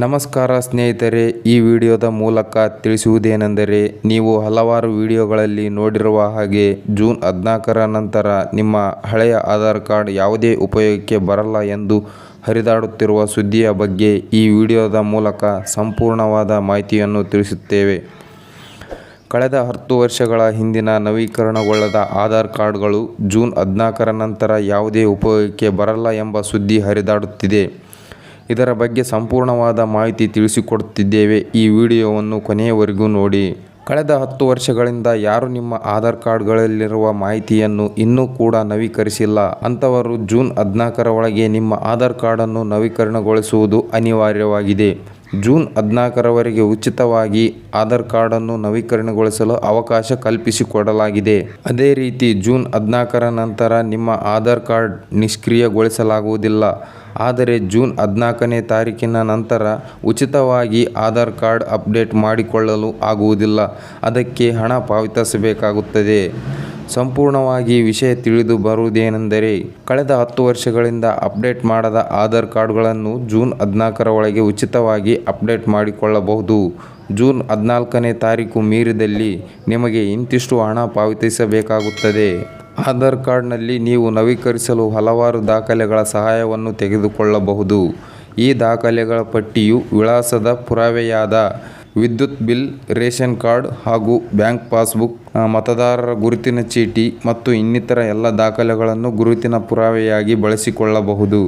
ನಮಸ್ಕಾರ ಸ್ನೇಹಿತರೆ, ಈ ವಿಡಿಯೋದ ಮೂಲಕ ತಿಳಿಸುವುದೇನೆಂದರೆ, ನೀವು ಹಲವಾರು ವಿಡಿಯೋಗಳಲ್ಲಿ ನೋಡಿರುವ ಹಾಗೆ ಜೂನ್ ಹದಿನಾಲ್ಕರ ನಂತರ ನಿಮ್ಮ ಹಳೆಯ ಆಧಾರ್ ಕಾರ್ಡ್ ಯಾವುದೇ ಉಪಯೋಗಕ್ಕೆ ಬರಲ್ಲ ಎಂದು ಹರಿದಾಡುತ್ತಿರುವ ಸುದ್ದಿಯ ಬಗ್ಗೆ ಈ ವಿಡಿಯೋದ ಮೂಲಕ ಸಂಪೂರ್ಣವಾದ ಮಾಹಿತಿಯನ್ನು ತಿಳಿಸುತ್ತೇವೆ. ಕಳೆದ ಹತ್ತು ವರ್ಷಗಳ ಹಿಂದಿನ ನವೀಕರಣಗೊಳ್ಳದ ಆಧಾರ್ ಕಾರ್ಡ್ಗಳು ಜೂನ್ ಹದಿನಾಲ್ಕರ ನಂತರ ಯಾವುದೇ ಉಪಯೋಗಕ್ಕೆ ಬರಲ್ಲ ಎಂಬ ಸುದ್ದಿ ಹರಿದಾಡುತ್ತಿದೆ. ಇದರ ಬಗ್ಗೆ ಸಂಪೂರ್ಣವಾದ ಮಾಹಿತಿ ತಿಳಿಸಿಕೊಡುತ್ತಿದ್ದೇವೆ. ಈ ವಿಡಿಯೋವನ್ನು ಕೊನೆಯವರೆಗೂ ನೋಡಿ. ಕಳೆದ ಹತ್ತು ವರ್ಷಗಳಿಂದ ಯಾರು ನಿಮ್ಮ ಆಧಾರ್ ಕಾರ್ಡ್ಗಳಲ್ಲಿರುವ ಮಾಹಿತಿಯನ್ನು ಇನ್ನೂ ಕೂಡ ನವೀಕರಿಸಿಲ್ಲ. ಅಂಥವರು ಜೂನ್ ಹದಿನಾಲ್ಕರ ಒಳಗೆ ನಿಮ್ಮ ಆಧಾರ್ ಕಾರ್ಡನ್ನು ನವೀಕರಣಗೊಳಿಸುವುದು ಅನಿವಾರ್ಯವಾಗಿದೆ. ಜೂನ್ ಹದಿನಾಲ್ಕರವರೆಗೆ ಉಚಿತವಾಗಿ ಆಧಾರ್ ಕಾರ್ಡನ್ನು ನವೀಕರಣಗೊಳಿಸಲು ಅವಕಾಶ ಕಲ್ಪಿಸಿಕೊಡಲಾಗಿದೆ. ಅದೇ ರೀತಿ ಜೂನ್ ಹದಿನಾಲ್ಕರ ನಂತರ ನಿಮ್ಮ ಆಧಾರ್ ಕಾರ್ಡ್ ನಿಷ್ಕ್ರಿಯಗೊಳಿಸಲಾಗುವುದಿಲ್ಲ. ಆದರೆ ಜೂನ್ ಹದಿನಾಲ್ಕನೇ ತಾರೀಕಿನ ನಂತರ ಉಚಿತವಾಗಿ ಆಧಾರ್ ಕಾರ್ಡ್ ಅಪ್ಡೇಟ್ ಮಾಡಿಕೊಳ್ಳಲು ಆಗುವುದಿಲ್ಲ. ಅದಕ್ಕೆ ಹಣ ಪಾವತಿಸಬೇಕಾಗುತ್ತದೆ. ಸಂಪೂರ್ಣವಾಗಿ ವಿಷಯ ತಿಳಿದು ಬರುವುದೇನೆಂದರೆ, ಕಳೆದ ಹತ್ತು ವರ್ಷಗಳಿಂದ ಅಪ್ಡೇಟ್ ಮಾಡದ ಆಧಾರ್ ಕಾರ್ಡ್ಗಳನ್ನು ಜೂನ್ ಹದಿನಾಲ್ಕರ ಒಳಗೆ ಉಚಿತವಾಗಿ ಅಪ್ಡೇಟ್ ಮಾಡಿಕೊಳ್ಳಬಹುದು. ಜೂನ್ ಹದಿನಾಲ್ಕನೇ ತಾರೀಕು ಮೀರಿದಲ್ಲಿ ನಿಮಗೆ ಇಂತಿಷ್ಟು ಹಣ ಪಾವತಿಸಬೇಕಾಗುತ್ತದೆ. ಆಧಾರ್ ಕಾರ್ಡ್ನಲ್ಲಿ ನೀವು ನವೀಕರಿಸಲು ಹಲವಾರು ದಾಖಲೆಗಳ ಸಹಾಯವನ್ನು ತೆಗೆದುಕೊಳ್ಳಬಹುದು. ಈ ದಾಖಲೆಗಳ ಪಟ್ಟಿಯು ವಿಳಾಸದ ಪುರಾವೆಯಾದ ವಿದ್ಯುತ್ ಬಿಲ್, ರೇಷನ್ ಕಾರ್ಡ್ ಹಾಗೂ ಬ್ಯಾಂಕ್ ಪಾಸ್ಬುಕ್ ಮತದಾರರ ಗುರುತಿನ ಚೀಟಿ ಮತ್ತು ಇನ್ನಿತರ ಎಲ್ಲ ದಾಖಲೆಗಳನ್ನು ಗುರುತಿನ ಪುರಾವೆಯಾಗಿ ಬಳಸಿಕೊಳ್ಳಬಹುದು.